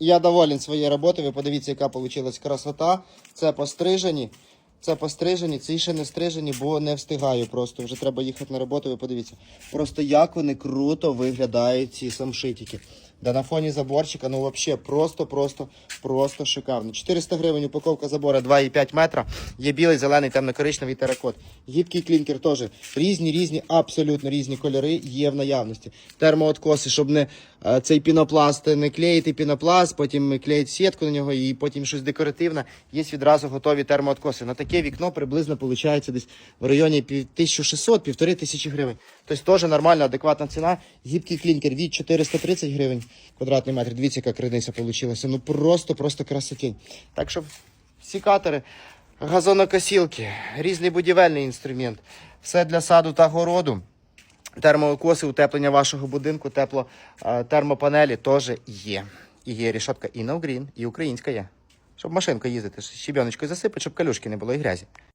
Я доволен своєю роботою. Ви подивіться, яка вийшла красота. Це пострижені. Це пострижені, ці ще не стрижені, бо не встигаю просто. Вже треба їхати на роботу, ви подивіться. Просто як вони круто виглядають, ці самшитики. Да на фоні заборчика, ну взагалі просто, просто, шикарно. 400 гривень упаковка забора 2,5 метра. Є білий, зелений, темно-коричневий теракот. Гібкий клінкер теж різні, різні, абсолютно різні кольори є в наявності. Термооткоси, щоб не е, цей пінопласт не клеїти пінопласт, потім клеїть сітку на нього і потім щось декоративне. Є відразу готові термооткоси. На таке вікно приблизно виходить десь в районі 1600-1500 гривень. Тобто теж нормальна, адекватна ціна. Гібкий клінкер від 430 гривень квадратний метр. Дивіться, яка криниця вийшла. Ну просто, просто красотень. Так що сікатори, газонокосілки, різний будівельний інструмент. Все для саду та городу. Термоокоси, утеплення вашого будинку, тепло, е, термопанелі теж є. І є рішотка і на Green, і українська є. Щоб машинка їздити, щебеночкою засипати, щоб калюшки не було і грязі.